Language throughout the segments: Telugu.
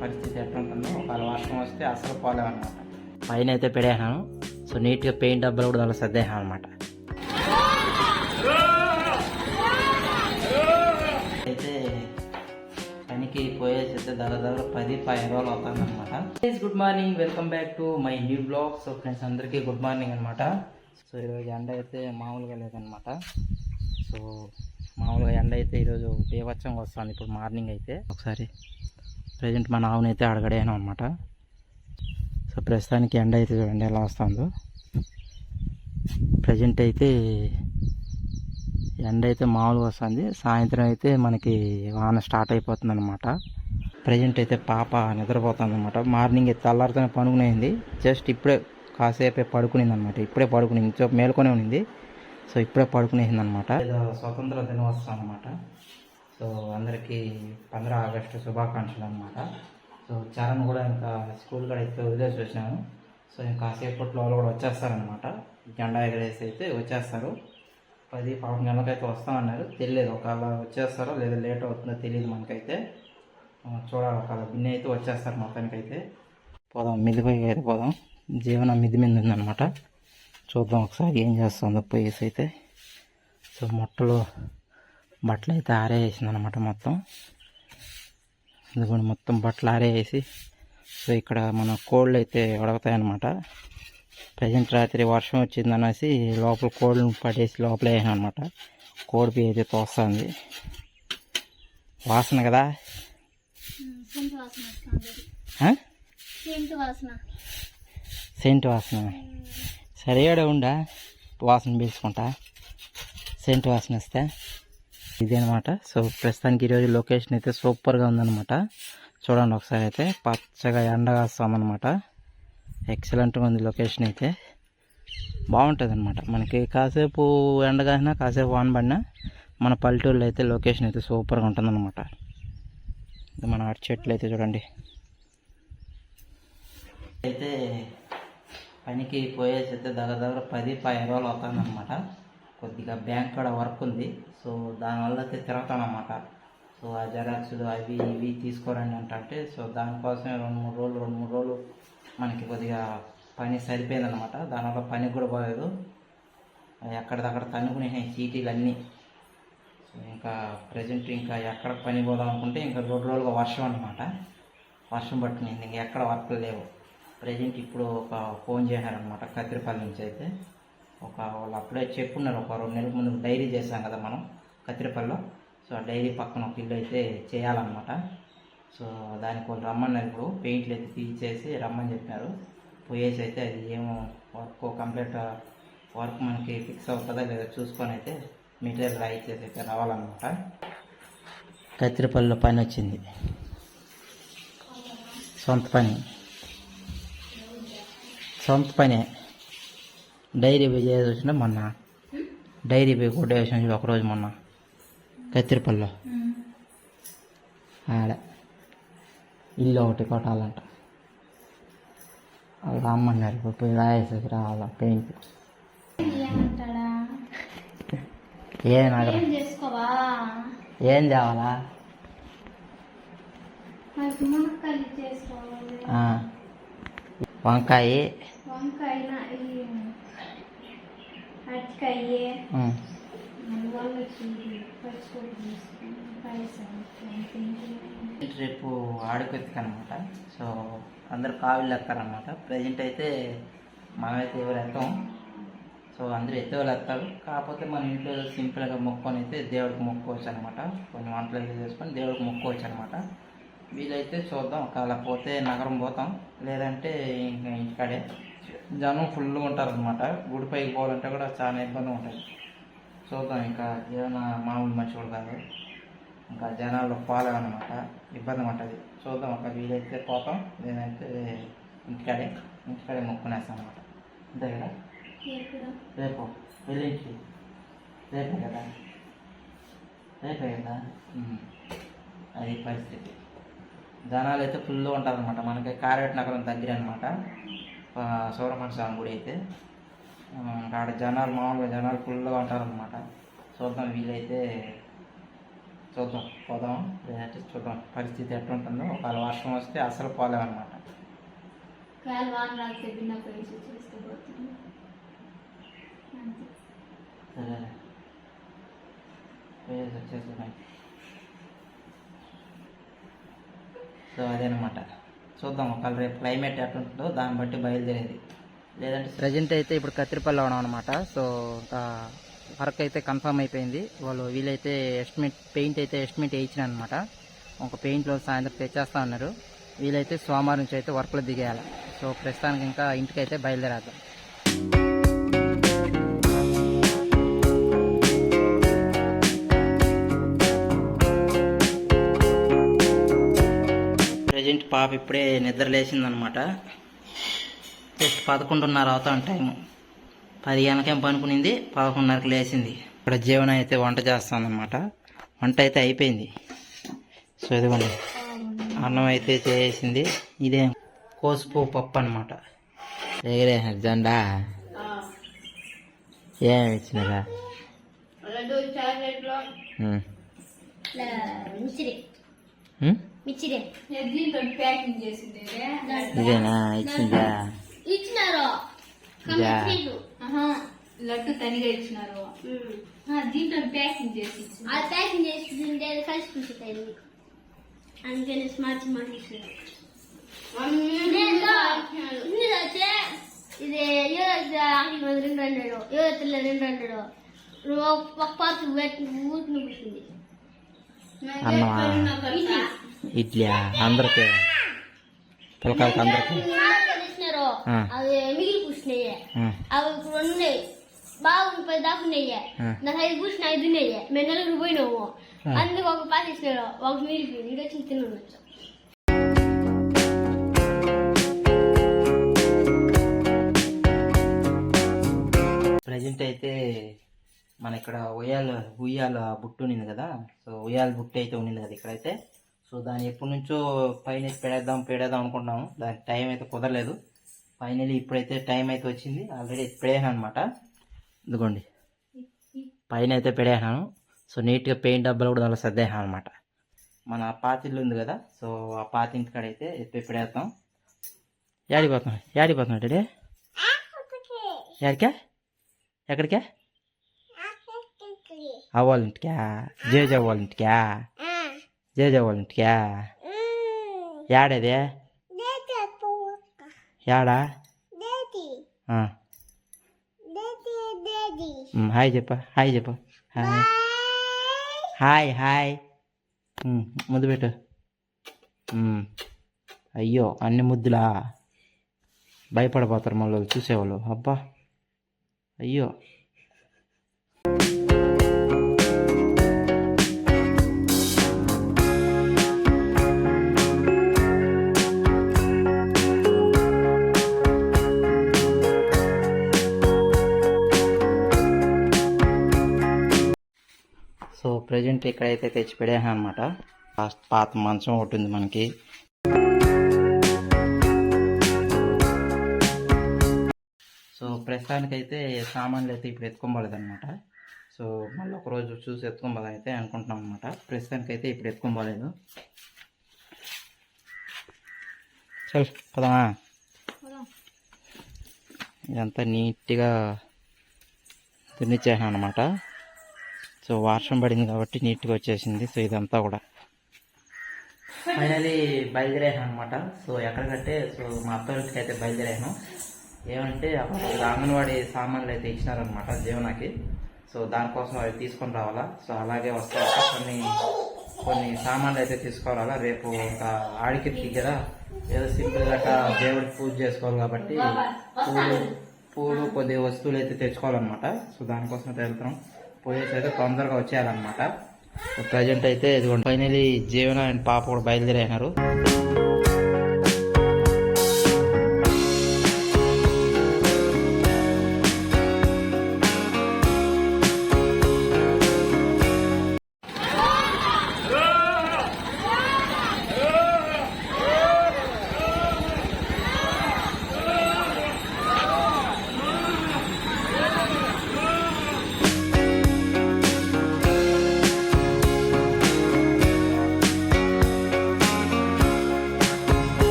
పరిస్థితి ఎట్లా ఉంటుందో ఒకవేళ వర్షం వస్తే అసలు పోలేమన్నమాట పైన అయితే పెడేసాను సో నీట్గా పెయింట్ డబ్బాలు కూడా దానిలో సర్దేసాను అనమాట అయితే పనికి పోయేసి అయితే దగ్గర దగ్గర పది పది రోజులు అవుతుంది అనమాట good morning welcome back to my new vlog so friends అందరికీ గుడ్ మార్నింగ్ అనమాట సో ఈరోజు ఎండ అయితే మామూలుగా లేదనమాట సో మామూలుగా ఎండ అయితే ఈరోజు బీభత్సంగా వస్తుంది. ఇప్పుడు మార్నింగ్ అయితే. ఒకసారి ప్రజెంట్ మన ఆవునైతే అయితే అడగడాను అనమాట సో ప్రస్తుతానికి ఎండ అయితే చూడండి ఎలా వస్తుందో. ప్రజెంట్ అయితే ఎండ అయితే మామూలుగా వస్తుంది. సాయంత్రం అయితే మనకి వాన స్టార్ట్ అయిపోతుంది అనమాట ప్రజెంట్ అయితే పాప నిద్రపోతుంది అనమాట మార్నింగ్ అయితే తెల్లారితోనే పనుకునేది జస్ట్ ఇప్పుడే కాసేపే పడుకునింది అనమాట ఇప్పుడే పడుకునింది. మేలుకొనే మేల్కొనే ఉన్నింది సో ఇప్పుడే పడుకునేసింది అనమాట స్వతంత్ర దినోత్సవం అనమాట సో అందరికీ పంద్ర ఆగస్టు శుభాకాంక్షలు అనమాట సో చరణ్ కూడా ఇంకా స్కూల్ కూడా అయితే వదిలేసి వచ్చినాను. సో ఇంకా కాసేపట్లో వాళ్ళు కూడా వచ్చేస్తారనమాట జెండా ఎగరేసి అయితే వచ్చేస్తారు. పది పదకొండు అయితే వస్తామన్నారు తెలియదు ఒకవేళ వచ్చేస్తారో లేదా లేట్ అవుతుందో తెలియదు మనకైతే. చూడాలి ఒకవేళ బిన్న అయితే వచ్చేస్తారు మొత్తానికైతే. పోదాం మిదిపోయి అయితే పోదాం. జీవన మిది మీద ఉందన్నమాట. చూద్దాం ఒకసారి ఏం చేస్తుందో పోయేసి అయితే. సో మొట్టలు బట్టలు అయితే ఆరేసింది అనమాట మొత్తం. ఇదిగోండి మొత్తం బట్టలు ఆరేసి సో ఇక్కడ మన కోళ్ళు అయితే ఉడకతాయి అనమాట ప్రజెంట్ రాత్రి వర్షం వచ్చింది అనేసి లోపల కోళ్ళను పడేసి లోపల వేసాను అనమాట కోడి పీ అయితే తోస్తుంది. వాసన కదా? సెంటు వాసన వస్తుంది. ఆ? సెంటు వాసన. సరిగాడే ఉండా? వాసన పీల్చుకుంటా. సెంట్ వాసన వస్తే. ఇదేనమాట. సో ప్రస్తుతానికి ఈరోజు లొకేషన్ అయితే సూపర్గా ఉందన్నమాట చూడండి ఒకసారి అయితే పచ్చగా ఎండ కాస్తుందన్నమాట ఎక్సలెంట్గా ఉంది లొకేషన్ అయితే. బాగుంటుంది అనమాట మనకి కాసేపు ఎండ కాసినా కాసేపు వాన పడినా మన పల్లెటూరులో అయితే లొకేషన్ అయితే సూపర్గా ఉంటుందన్నమాట ఇది మన అటు చెట్లు అయితే చూడండి. అయితే పనికి పోయేసి అయితే దగ్గర దగ్గర పది పది రోజులు అవుతుందన్నమాట కొద్దిగా బ్యాంక్ కూడా వర్క్ ఉంది. సో దానివల్ల అయితే తిరుగుతానమాట సో ఆ జెరాక్స్లు అవి ఇవి తీసుకోరండి అంటే సో దానికోసమే రెండు మూడు రోజులు రెండు మూడు రోజులు మనకి కొద్దిగా పని సరిపోయిందనమాట దానివల్ల పని కూడా పోలేదు. ఎక్కడిదక్కడ తన్నుకునేసాయి చీటీలు అన్నీ. ఇంకా ప్రజెంట్ ఇంకా ఎక్కడ పని పోదాం అనుకుంటే ఇంకా రెండు రోజులుగా వర్షం అనమాట వర్షం పట్టింది ఇంకా ఎక్కడ వర్క్ లేవు. ప్రజెంట్ ఇప్పుడు ఒక ఫోన్ చేశారనమాట కత్తిరిపల్లి నుంచి అయితే. ఒక వాళ్ళు అప్పుడే చెప్పున్నారు ఒక రెండు నెలల ముందు డైరీ చేశాం కదా మనం కత్తిరిపల్లిలో సో ఆ డైరీ పక్కన ఒక ఇల్లు అయితే చేయాలన్నమాట. సో దానికి వాళ్ళు రమ్మన్నారు ఇప్పుడు పెయింట్లు అయితే తీసేసి రమ్మని చెప్పారు. పోయేసి అయితే అది ఏమో వర్క్ కంప్లీట్ వర్క్ మనకి ఫిక్స్ అవుతుందా లేదా చూసుకొని అయితే మెటీరియల్ రాయిచ్చేసి అయితే రావాలన్నమాట. కత్తిరిపల్లిలో పని వచ్చింది. సొంత పని. సొంత పనే. డైరీ పోయి చేసి వచ్చిన మొన్న. డైరీ పోయి కొట్ట వేసిన చూడు ఒకరోజు మొన్న. కత్తిరిపల్లిలో ఆడ. ఇల్లు ఒకటి కొట్టాలంట. వాళ్ళు రమ్మన్నారు పోయి రాయేసేసి రావాలా పెయింట్. ఏ నగరం? ఏం తేవాలా? వంకాయ అరటికాయ ఉమ్, మళ్ళీ వాళ్ళకి పచ్చిపప్పు తీసుకుని పాయసం రేపు ఆడుకొత్తికి అనమాట సో అందరు కావిళ్ళు ఎత్తారనమాట ప్రజెంట్ అయితే మనమైతే ఎవరు ఎత్తాం సో అందరూ ఎత్తేవాళ్ళు ఎత్తారు కాకపోతే మన ఇంట్లో సింపుల్గా మొక్కుకొని అయితే దేవుడికి మొక్కుకోవచ్చు అనమాట కొన్ని వంటలు అయితే చేసుకొని దేవుడికి మొక్కుకోవచ్చు అనమాట వీలైతే చూద్దాం. ఒకవేళ పోతే నగరం పోతాం. లేదంటే ఇంకా ఇంటికాడే. జనం ఫుల్గా ఉంటారనమాట గుడి పైకి పోవాలంటే కూడా చాలా ఇబ్బంది ఉంటుంది. చూద్దాం ఇంకా ఏమైనా మామూలు మనిషి కూడా కాదు. ఇంకా జనాల్లో ఫాలో అనమాట ఇబ్బంది ఉంటుంది చూద్దాం ఒక వీలైతే పోతాం. లేదంటే ఇంటికాడే ఇంటికాడే మొక్కునేస్తాం అనమాట అంతే కదా? రేపు వెళ్ళించి రేపే కదా? రేపే కదా. అది పరిస్థితి. జనాలు అయితే ఫుల్గా ఉంటారనమాట మనకి కారేట్ నగరం దగ్గర అనమాట సూరమణ స్వామి గుడి అయితే. ఆడ జనాలు మామూలుగా జనాలు ఫుల్గా ఉంటారనమాట చూద్దాం వీలైతే చూద్దాం పోదాం. లేదంటే చూద్దాం పరిస్థితి ఎట్లుంటుందో. ఒకవేళ వర్షం వస్తే అసలు పోలేమన్నమాట. సరే. వచ్చేస్తున్నాయి. సో అదేనమాట. చూద్దాం ఒకవేళ రేపు క్లైమేట్ ఎట్లుంటుందో దాన్ని బట్టి బయలుదేరేది. లేదంటే ప్రజెంట్ అయితే ఇప్పుడు కత్తిరిపల్లి అవడం అనమాట సో ఇంకా వర్క్ అయితే కన్ఫర్మ్ అయిపోయింది. వాళ్ళు వీలైతే ఎస్టిమేట్ పెయింట్ అయితే ఎస్టిమేట్ వేయించిన అనమాట ఒక పెయింట్లో సాయంత్రం తెచ్చేస్తా ఉన్నారు వీలైతే సోమవారం నుంచి అయితే వర్క్లో దిగేయాలి. సో ప్రస్తుతానికి ఇంకా ఇంటికి అయితే బయలుదేరేద్దాం. పాప ఇప్పుడే నిద్ర లేచిందనమాట జస్ట్ పదకొండున్నర అవుతాం టైము. పది గంటలకేం పనుకునింది పదకొండున్నరకు లేచింది. ఇక్కడ జీవన అయితే వంట చేస్తుందన్నమాట వంట అయితే అయిపోయింది. సో ఇదిగోండి. అన్నం అయితే చేసింది. ఇదే కోసుపు పప్పు అనమాట. ఎగరే జెండా ఏం ఇచ్చినదా? ఇదేనా? ఇచ్చిందా? ఇచ్చినారు? లడ్డు తనిగా ఇచ్చినారు. ఆ, దీంట్లో ప్యాకింగ్ చేసి ఇచ్చింది. ఆ ప్యాకింగ్ చేసి కలిసి కూర్చుంటాయి మీకు అందుకని స్మార్ట్ స్మార్ట్ ఇచ్చారు ఇది వచ్చే ఇది యూఎస్ ఆంగ్ల రెండు హండ్రెడ్ యూఎస్ రెండు హండ్రెడ్ ఒక పార్ట్ ఊరికి కూర్చుంది అన్నమా ఇది ఇడ్లీ అందరికి పిల్లకాయలకి అందరికి ఇచ్చినారు ఆ. అవి మిగిలి కూర్చున్నాయి అవి ఇప్పుడు ఉన్నాయి బాగా ముప్పై దాకా ఉన్నాయి ఆ. నాకు ఐదు కూర్చుని ఐదు ఉన్నాయి మేము నలుగురు పోయినాము ఆ. అందుకు ఒక పాస్ ఇచ్చినారు ఒక మిగిలిపోయింది ఇది వచ్చి తినవచ్చు ప్రజెంట్ అయితే మన ఇక్కడ ఉయ్యాల ఉయ్యాల బుట్టు ఉన్నింది కదా సో ఉయ్యాల బుట్టు అయితే ఉన్నింది కదా ఇక్కడైతే సో దాన్ని ఎప్పటి నుంచో పైన పెడేద్దాం పెడేద్దాం అనుకుంటున్నాము. దానికి టైం అయితే కుదరలేదు. ఫైనలీ ఇప్పుడైతే టైం అయితే వచ్చింది. ఆల్రెడీ పెడేసాను అనమాట ఇదిగోండి. పైన అయితే పెడేసాను. సో నీట్గా పెయింట్ డబ్బాలు కూడా దానిలో సర్దేసాను అనమాట మన పాత ఇల్లు ఉంది కదా సో ఆ పాత ఇంటి కాడ అయితే ఎత్తి పెడేస్తాం యాడిపోతున్నాం యాడిపోతున్నాం డాడీ? ఎక్కడికా? అవ్వాల ఇంటికా? జేజ ఇంటికా? జేజ వాళ్ళ ఇంటికా యాడదే యాడా హాయ్ చెప్ప హాయ్ చెప్ప హాయ్ హాయ్ హాయ్ ముద్దు పెట్టు అయ్యో అన్ని ముద్దులా భయపడిపోతారు మళ్ళీ వాళ్ళు చూసేవాళ్ళు అబ్బా అయ్యో ప్రజెంట్ ఇక్కడైతే తెచ్చి పెడేసాను అనమాట పాత మంచం ఒకటి ఉంది మనకి. సో ప్రస్తుతానికైతే సామాన్లు అయితే ఇప్పుడు ఎత్తుకోబోలేదు అనమాట సో మళ్ళీ ఒక రోజు చూసి ఎత్తుకోబోదు అయితే అనుకుంటున్నాం అనమాట ప్రస్తుతానికైతే ఇప్పుడు ఎత్తుకోబోలేదు చల్ పదమా? ఇదంతా నీట్గా దున్నిచ్చేసాను అనమాట సో వర్షం పడింది కాబట్టి నీట్గా వచ్చేసింది. సో ఇదంతా కూడా. ఫైనలీ బయలుదేరాను అనమాట సో ఎక్కడికంటే సో మా అత్తవారికి అయితే బయలుదేరాను. ఏమంటే అప్పుడు అంగన్వాడీ సామాన్లు అయితే ఇచ్చినారనమాట జీవనాకి సో దానికోసం అవి తీసుకొని రావాలా? సో అలాగే వస్తాక కొన్ని కొన్ని సామాన్లు అయితే తీసుకురావాలా రేపు ఒక ఆడికి కదా ఏదో సింపుల్ గట్టా దేవుడికి పూజ చేసుకోవాలి కాబట్టి పూలు పూలు కొద్ది వస్తువులు అయితే తెచ్చుకోవాలన్నమాట. సో దానికోసం అయితే వెళ్తున్నాం. పోయేసి అయితే తొందరగా వచ్చేయాలన్నమాట. ప్రజెంట్ అయితే ఇదిగోండి. ఫైనలీ జీవన అండ్ పాప కూడా బయలుదేరారు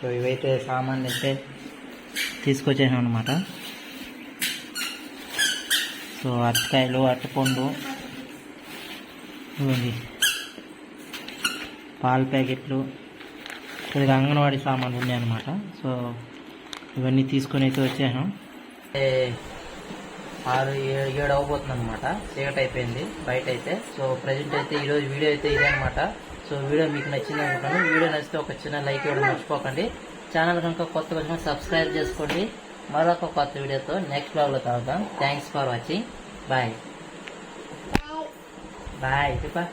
సో ఇవైతే సామాన్లు అయితే తీసుకొచ్చేసాం అనమాట సో అరటికాయలు అరటిపండు ఇవ్వండి. పాల ప్యాకెట్లు కొద్దిగా అంగన్వాడీ సామాన్లు ఉన్నాయన్నమాట. సో ఇవన్నీ తీసుకొని అయితే వచ్చాను ఆరు ఏడు ఏడు అవబోతుంది అనమాట చీకటి అయిపోయింది బయట అయితే. సో ప్రజెంట్ అయితే ఈరోజు వీడియో అయితే ఇదే అనమాట సో వీడియో మీకు నచ్చింది అనుకుంటాను వీడియో నచ్చితే ఒక చిన్న లైక్ ఇవ్వడం మర్చిపోకండి. ఛానల్ కనుక కొత్తగా వచ్చిన సబ్స్క్రైబ్ చేసుకోండి. మరొక కొత్త వీడియోతో నెక్స్ట్ బ్లాగ్లో కలుద్దాం. Thanks for watching bye bye చెప్పా